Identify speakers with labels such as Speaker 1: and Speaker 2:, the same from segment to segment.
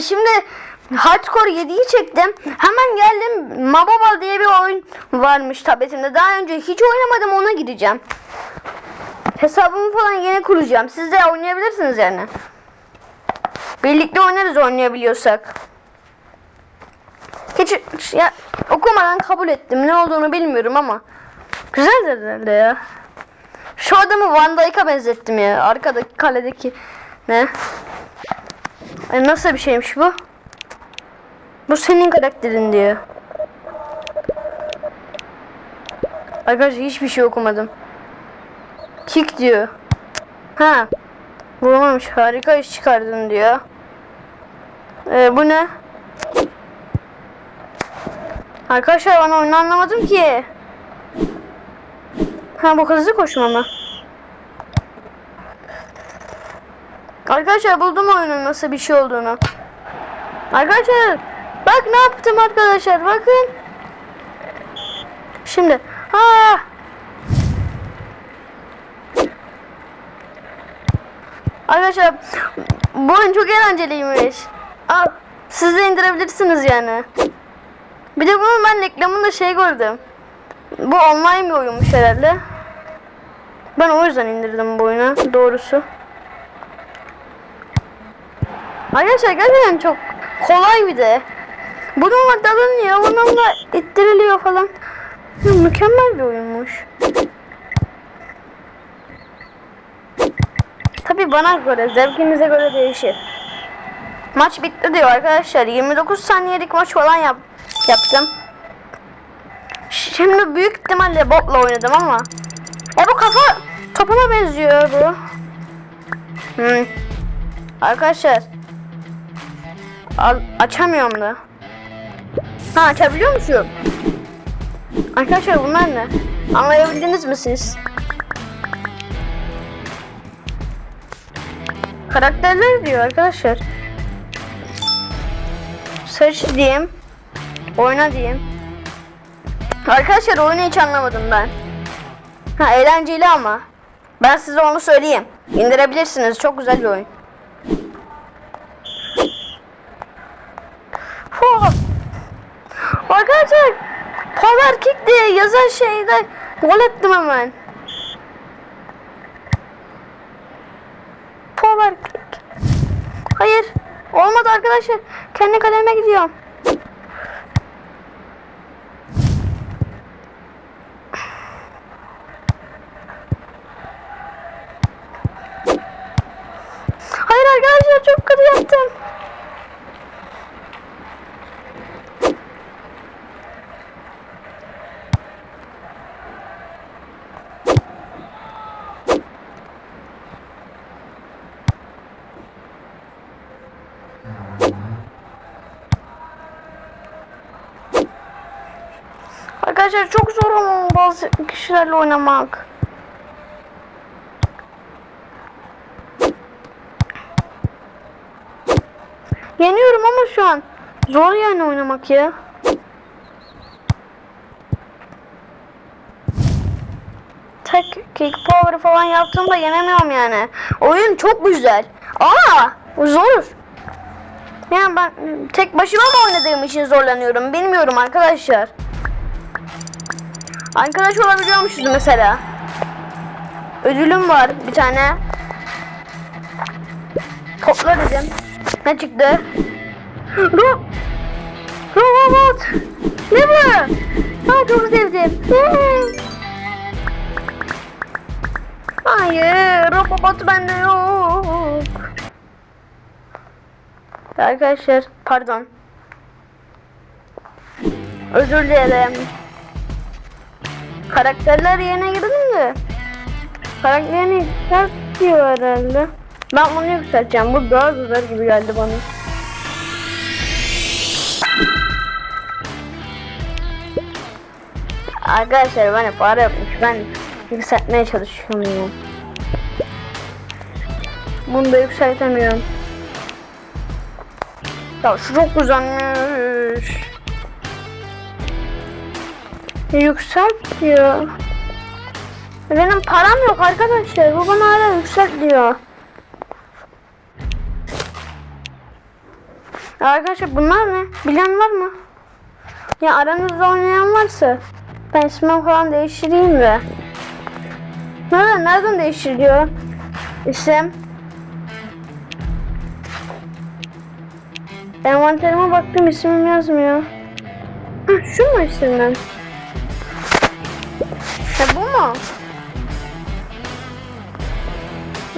Speaker 1: Şimdi Hardcore 7'yi çektim. Hemen geldim. Mababa diye bir oyun varmış tabletimde. Daha önce hiç oynamadım ona gireceğim. Hesabımı falan yeni kuracağım. Siz de oynayabilirsiniz yani. Birlikte oynarız oynayabiliyorsak. Hiç ya, okumadan kabul ettim. Ne olduğunu bilmiyorum ama. Güzel herhalde ya. Şu adamı Van Dijk'a benzettim ya. Arkadaki kaledeki. Ne? Ay nasıl bir şeymiş bu? Bu senin karakterin diyor. Arkadaşlar hiçbir şey okumadım. Kick diyor. Ha. Vurmamış. Harika iş çıkardın diyor. Ee, bu ne? Arkadaşlar ben oyunu anlamadım ki. Ha bu hızlı koşma mı? Arkadaşlar buldum oyunun nasıl bir şey olduğunu. Arkadaşlar bak ne yaptım arkadaşlar bakın. Şimdi ha Arkadaşlar bu oyun çok eğlenceliymiş. Aa, siz de indirebilirsiniz yani. Bir de bunun ben reklamında şey gördüm. Bu online bir oyunmuş herhalde. Ben o yüzden indirdim bu oyunu doğrusu. Arkadaşlar gerçekten çok kolay bir de. Bununla dalınıyor, bununla ittiriliyor falan. Ya, mükemmel bir oyunmuş. Tabi bana göre, zevkinize göre değişir. Maç bitti diyor arkadaşlar. 29 saniyelik maç falan yap yaptım. Şimdi büyük ihtimalle botla oynadım ama. E bu kafa topuna benziyor bu. Hmm. Arkadaşlar. Al, açamıyorum da. Ha açabiliyor musun? Arkadaşlar bunlar ne? Anlayabildiniz mi siz? Karakterler diyor arkadaşlar. Search diyeyim. Oyna diyeyim. Arkadaşlar oyunu hiç anlamadım ben. Ha eğlenceli ama. Ben size onu söyleyeyim. İndirebilirsiniz. Çok güzel bir oyun. Fuh. Arkadaşlar Power Kick diye yazan şeyde gol ettim hemen. Power Kick. Hayır. Olmadı arkadaşlar. Kendi kaleme gidiyorum. Hayır arkadaşlar çok kötü yaptım. Arkadaşlar çok zor ama bazı kişilerle oynamak. Yeniyorum ama şu an zor yani oynamak ya. Tek kick power falan yaptığımda yenemiyorum yani. Oyun çok güzel. Aa, zor. Yani ben tek başıma mı oynadığım için zorlanıyorum bilmiyorum arkadaşlar. Arkadaş olabiliyormuşuz mesela. Ödülüm var bir tane. Topla dedim. Ne çıktı? Ro Robot. Ne bu? Aa, çok sevdim. Hayır, robot bende yok. Arkadaşlar, pardon. Özür dilerim. Karakterler yerine girdim de. Karakterini yükselt diyor herhalde. Ben bunu yükselteceğim. Bu daha güzel gibi geldi bana. Arkadaşlar bana para yapmış. Ben yükseltmeye çalışıyorum. Bunu da yükseltemiyorum. Ya şu çok güzelmiş. Yükselt diyor. Benim param yok arkadaşlar. Bu bana hala yükselt diyor. Arkadaşlar bunlar ne? Bilen var mı? Ya aranızda oynayan varsa ben ismimi falan değiştireyim de. Nereden, nereden değiştiriyor? İsim. Envanterime baktım ismim yazmıyor. Hah, şu mu isimden? Mu?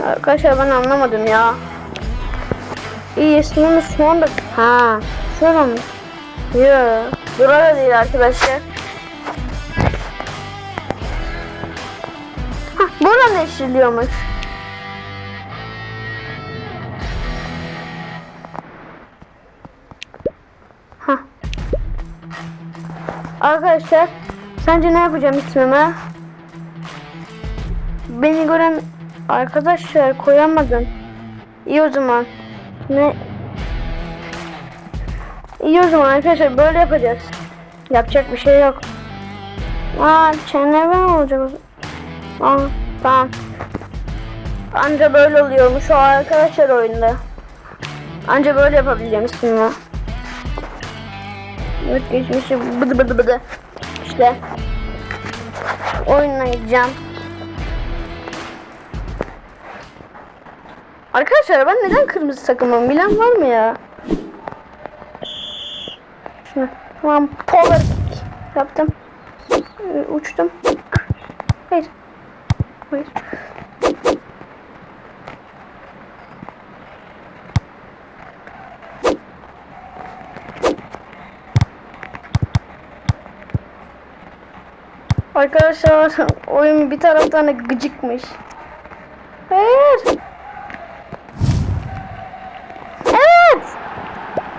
Speaker 1: Arkadaşlar ben anlamadım ya. İyi ismini sonra... Ha, şöyle? Yok. Burada değil arkadaşlar. Hah, buradan değiştiriliyormuş. Hah. Arkadaşlar, sence ne yapacağım ismime? Beni gören arkadaşlar koyamadım. İyi o zaman. Ne? İyi o zaman arkadaşlar böyle yapacağız. Yapacak bir şey yok. Aa çeneme olacak o zaman. Aa tamam. Anca böyle oluyormuş o arkadaşlar oyunda. Anca böyle yapabileceğim ismini. Evet geçmişi bıdı bıdı bıdı. İşte. Oyununa Arkadaşlar ben neden kırmızı takımım bilen var mı ya? Şunu. Tamam power yaptım. Ee, Uçtum. Hayır. Hayır. Arkadaşlar oyun bir taraftan gıcıkmış. Hayır. Evet.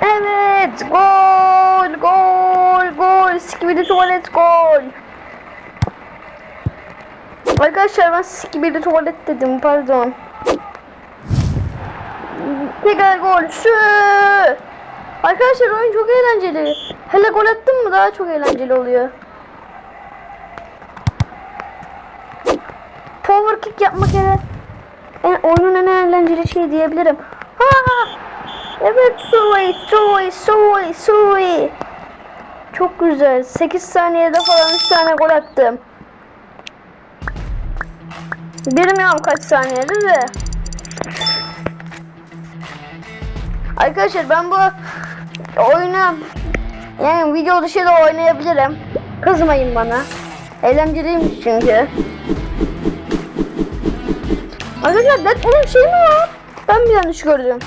Speaker 1: Evet. Gol. Gol. Gol. Skibidi tuvalet gol. Arkadaşlar ben skibidi tuvalet dedim. Pardon. Tekrar gol. Şu. Arkadaşlar oyun çok eğlenceli. Hele gol attın mı daha çok eğlenceli oluyor. Power kick yapmak hele en, oyunun en eğlenceli şey diyebilirim. Ha! Evet Sui, Sui, Sui, Sui. Çok güzel. 8 saniyede falan 3 tane gol attım. Bilmiyorum kaç saniyede de. Arkadaşlar ben bu oyunu yani video dışı da oynayabilirim. Kızmayın bana. Eğlenceliymiş çünkü. Arkadaşlar Dead onun şey mi var? Ben bir yanlış gördüm.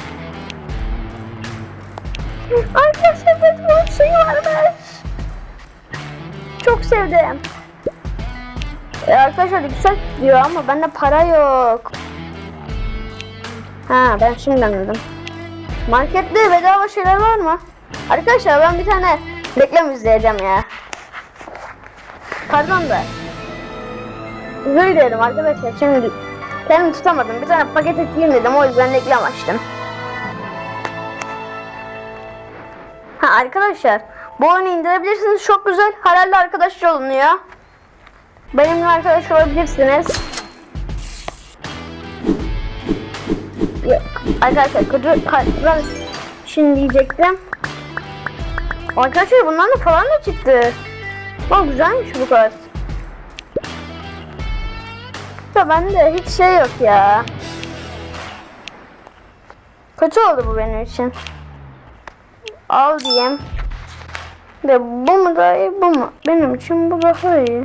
Speaker 1: Arkadaşlar Dead onun şeyi varmış. Çok sevdim. E arkadaşlar yüksek diyor ama bende para yok. Ha ben şimdi anladım. Markette bedava şeyler var mı? Arkadaşlar ben bir tane reklam izleyeceğim ya. Pardon da. Özür dilerim arkadaşlar şimdi Kendimi tutamadım. Bir tane paket ekleyeyim dedim. O yüzden reklam açtım. Ha arkadaşlar. Bu oyunu indirebilirsiniz. Çok güzel. Herhalde arkadaş olunuyor. Benimle arkadaş olabilirsiniz. Yok. Arkadaşlar kötü kartlar şimdi diyecektim. Arkadaşlar bundan da falan da çıktı. Bak güzelmiş bu kart. Da bende hiç şey yok ya. Kötü oldu bu benim için. Al diyeyim. De bu mu daha iyi bu mu? Benim için bu daha iyi.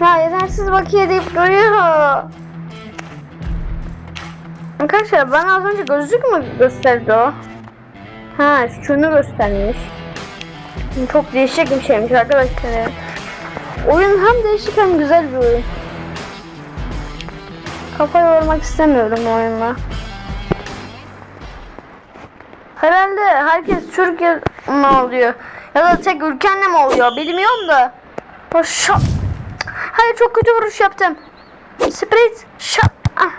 Speaker 1: Ya yetersiz bakiye deyip duruyor. Arkadaşlar bana az önce gözlük mü gösterdi o? Ha şunu göstermiş. Çok değişik bir şeymiş arkadaşlar. Oyun hem değişik hem güzel bir oyun. Kafa yormak istemiyorum oyunla. Herhalde herkes Türkiye mi oluyor? Ya da tek ülkenle mi oluyor bilmiyorum da. Şap. Hayır çok kötü vuruş yaptım. Sprit şap. Ah.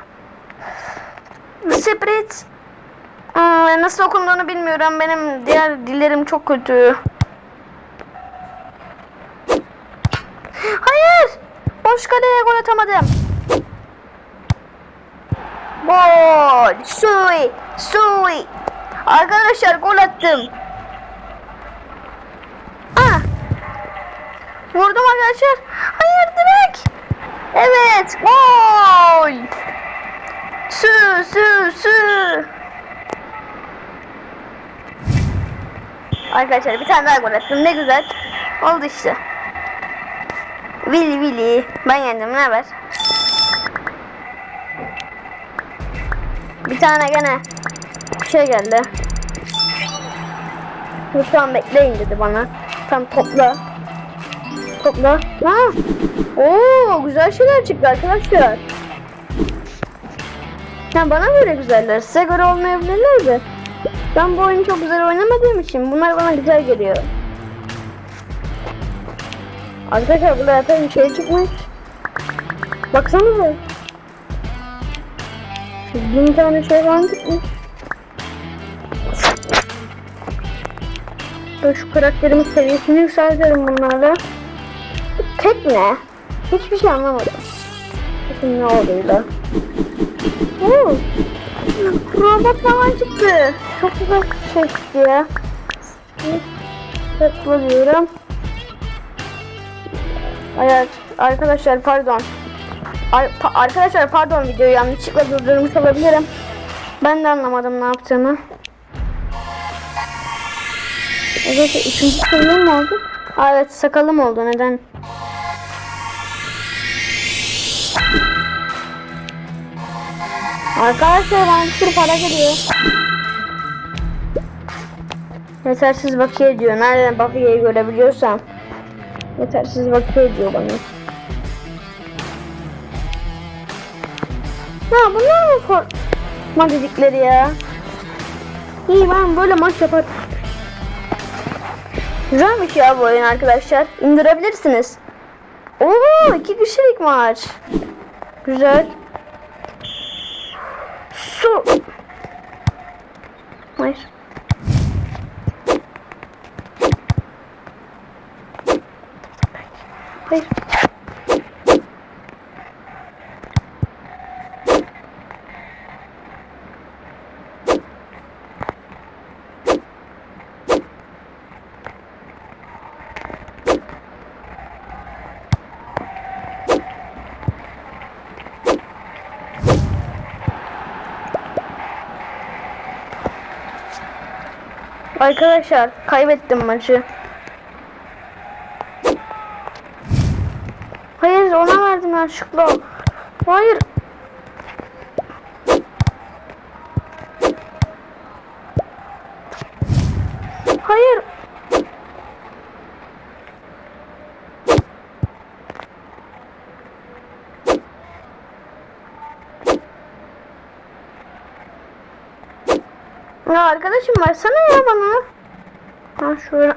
Speaker 1: Sprit. Nasıl okunduğunu bilmiyorum. Benim diğer dillerim çok kötü. Hayır. Boş kaleye gol atamadım. Gol. Sui. Sui. Arkadaşlar gol attım. Ah. Vurdum arkadaşlar. Hayır direkt. Evet. Gol. Sü sü sü. Arkadaşlar bir tane daha gol attım. Ne güzel. Oldu işte. Willy Willy. Ben yendim. Ne haber? Bir tane gene şey geldi. Lütfen bekleyin dedi bana. Tam topla. Topla. Ha. Oo güzel şeyler çıktı arkadaşlar. Ya bana göre güzeller. Size göre olmayabilirler de. Ben bu oyunu çok güzel oynamadığım için bunlar bana güzel geliyor. Arkadaşlar burada zaten şey çıkmış. Baksanıza. Bin tane şey falan çıkmış. Ben şu karakterimin seviyesini yükseltiyorum bunlarla. Bu tek ne? Hiçbir şey anlamadım. Bakın ne olduğuyla. Oo. Robot falan çıktı. Çok güzel şey çıktı ya. Tıkla diyorum. Evet arkadaşlar pardon. Ar- pa- arkadaşlar pardon videoyu yanlışlıkla durdurmuş olabilirim. Ben de anlamadım ne yaptığını. Evet üçüncü sorunum mu oldu? Aa, evet sakalım oldu neden? Arkadaşlar bir sürü para geliyor. Yetersiz bakiye diyor. Nereden bakiyeyi görebiliyorsam. Yetersiz bakiye diyor bana. Ya bunlar mı korkma dedikleri ya? İyi ben böyle maç yaparım. Güzelmiş ya bu oyun arkadaşlar. İndirebilirsiniz. Oo iki kişilik maç. Güzel. Su. Hayır. Hayır. Arkadaşlar kaybettim maçı. Hayır ona verdim yanlışlıkla. Hayır. Ya arkadaşım versene ya bana. Ha şöyle.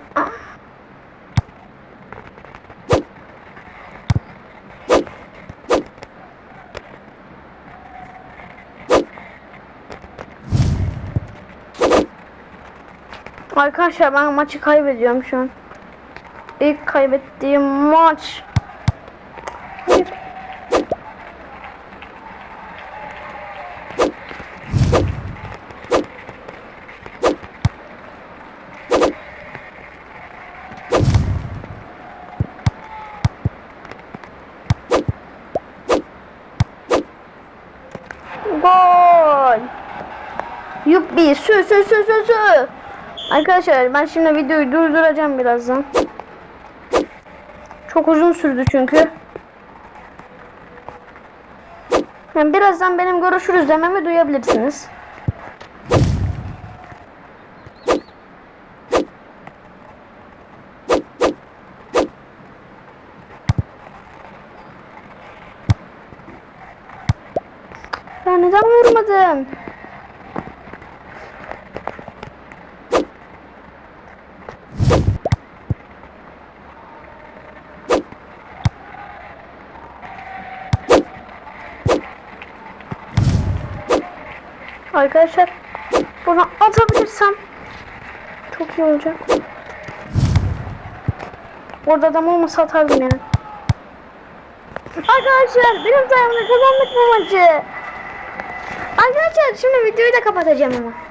Speaker 1: Arkadaşlar ben maçı kaybediyorum şu an. İlk kaybettiğim maç. Hayır. Gol. Yuppi sü sü sü sü sü. Arkadaşlar ben şimdi videoyu durduracağım birazdan. Çok uzun sürdü çünkü. Yani birazdan benim görüşürüz dememi duyabilirsiniz. Ya neden vurmadın? Arkadaşlar bunu atabilirsem çok iyi olacak. Orada adam olmasa atardım yani. Arkadaşlar benim sayemde kazandık bu maçı. Arkadaşlar şimdi videoyu da kapatacağım ama.